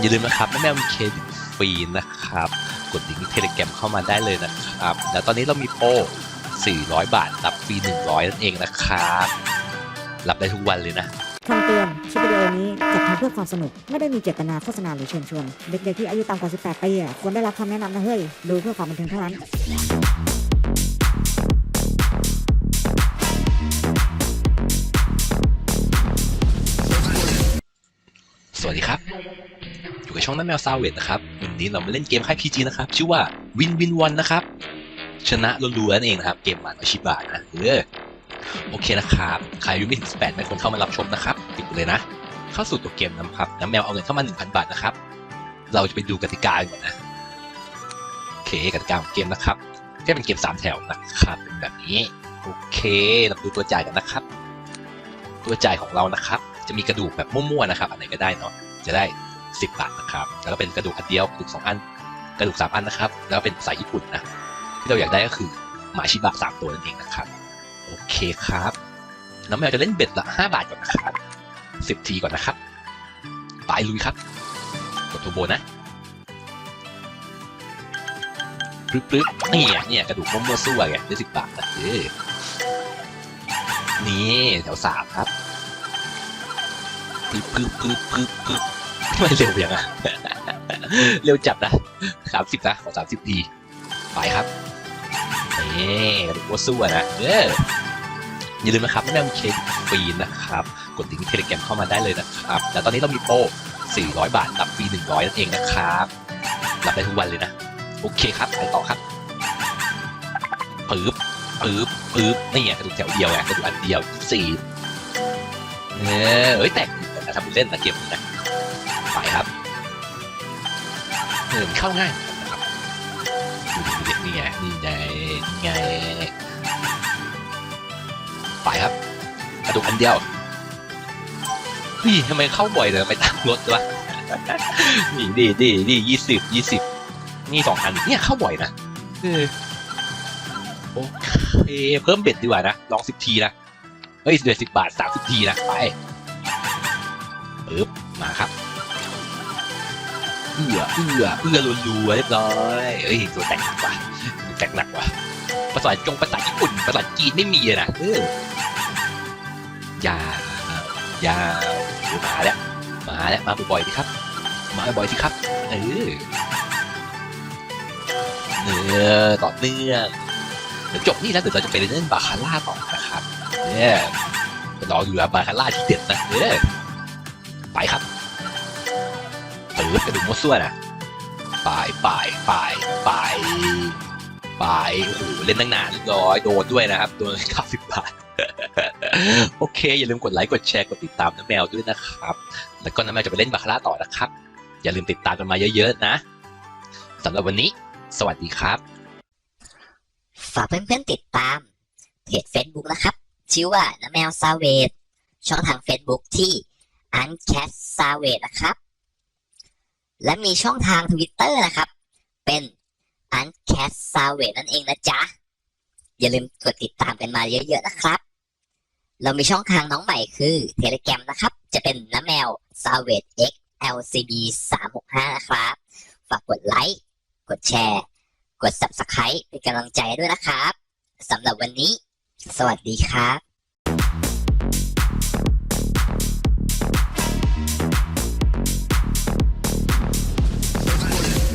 อย่าลืมนะครับน้ำแมวมีเครดิตฟรีนะครับ กดลิงก์เทเลแกรมเข้ามาได้เลยนะครับ แล้วตอนนี้เรามีโปร400 บาท รับฟรี 100 นั่นเองนะครับ รับได้ทุกวันเลยนะคำเตือนคลิปวิดีโอนี้จัดทำเพื่อความสนุก ไม่ได้มีเจตนาโฆษณาหรือเชิญชวน เด็กๆที่อายุต่ำกว่า 18 ปีอะควรได้รับคำแนะนำนะเฮ้ย ดูเพื่อความบันเทิงเท่านั้น กับช่องน้ำแมวซาวเวตนะครับวันนี้เรามาเล่นเกมค่ายพีจีนะครับ ชื่อว่าวินวินวันนะครับ ชนะรัวๆนั่นเองนะครับ เกมมันอาชิบะนะเออโอเคนะครับ ใครอายุไม่ถึง 18 ไม่ควรเข้ามารับชมนะครับติดเลยนะ เข้าสู่ตัวเกมนะครับน้ำแมวเอาเงินเข้ามา 1,000 บาทนะครับ เราจะไปดูกติกาก่อนนะ โอเคกติกาของเกมนะครับก็เป็นเกม 3 แถวนะครับเป็นแบบนี้ โอเค เราดูตัวจ่ายกันนะครับ ตัวจ่ายของเรานะครับ จะมีกระดูกแบบมั่วๆนะครับ อันไหนก็ได้เนาะ จะได้ 10 บาทนะครับ แล้วก็เป็นกระดูกอันเดียวกระดูก2อัน กระดูก 3 อันนะครับ แล้วก็เป็นภาษาญี่ปุ่นนะ ที่เราอยากได้ก็คือหมาชิบะสามตัวนั่นเองนะครับ โอเคครับ น้องแมวจะเล่นเบ็ดละ 5 บาทก่อนนะครับ10 ทีก่อนนะครับ ไปลุยครับ กดโทโบนะปึ๊บปึ๊บนี่อะเนี่ยกระดูกมั่วๆสู้อะไงได้สิบบาทนะเออนี่แถวสามครับปึ๊บปึ๊บปึ๊บปึ๊บปึ๊บ ไม่เร็วอยังอะ เร็วจัดนะสามสิบนะ ขอสามสิบที ไปครับนี่กระดูกมั่วสู้อะนะเอออย่าลืมนะครับไม่ได้มีเครดิตฟรีนะครับ กดลิงก์เทเลแกรมเข้ามาได้เลยนะครับแต่ตอนนี้เรามีโปร400 บาทรับฟรี100 นั่นเองนะครับรับได้ทุกวันเลยนะ โอเคครับไปต่อครับปึ๊บปึ๊บปึ๊บนี่ไงกระดูกแถวเดียวไงกระดูกอันเดียวสี่เออเอ้ยแตกอยู่แต่ทำเล่นนะเกมนะ ไปครับเออมันเข้าง่ายนะครับดูดิดูดินี่ไงนี่ไงนี่ไงไปครับกระดูกอันเดียวเฮ้ยทำไมเข้าบ่อยเลยไม่ตั้งรถวะนี่ดีดีดียี่สิบยี่สิบนี่สองอันเนี่ยเข้าบ่อยนะโอเคเพิ่มเบ็ดดีกว่านะลองสิบทีนะเฮ้ยเดือนสิบบาทสามสิบทีนะไปปึ๊บมาครับ เอื้อเอื้อเอื้อรัวๆเรียบร้อยเอ้ยตัวแตกหนักว่ะแตกหนักว่ะภาษาจงภาษาญี่ปุ่นภาษาจีนไม่มีนะเออยาวยาวมาแล้วมาแล้วมาบ่อยๆดิครับ มาบ่อยๆสิครับเออเนื้อต่อเนื่องเดี๋ยวจบนี่แล้วเดี๋ยวเราจะไปเล่นบาคาร่าต่อนะครับเนี่ยรออยู่แล้วบาคาร่าที่เด็ดนะเออไปครับ เปิดกระดูกมดส่วนนะไปไปไปไปไปโอ้โหเล่นตั้งนานเรียบร้อยโดนด้วยนะครับโดนเก้าสิบบาทโอเค อย่าลืมกดไลค์กดแชร์กดติดตามน้ำแมวด้วยนะครับ แล้วก็น้ำแมวจะไปเล่นบาคาร่าต่อนะครับ อย่าลืมติดตามกันมาเยอะๆนะสำหรับวันนี้ สวัสดีครับ ฝากเพื่อนๆติดตามเพจ Facebook นะครับ ชื่อว่าน้ำแมวซาเวดช่องทาง Facebook ที่ u n c a t s a v a g e นะครับ และมีช่องทาง Twitter นะครับ เป็น u n c a t s a v a g e นั่นเองนะจ๊ะ อย่าลืมกดติดตามกันมาเยอะๆนะครับ เรามีช่องทางน้องใหม่คือ Telegram นะครับ จะเป็นน้ำแมว s a v a g e X LCB 365นะครับ ฝากกดไลค์ กดแชร์ กด Subscribe เป็นกำลังใจด้วยนะครับสำหรับวันนี้ สวัสดีครับ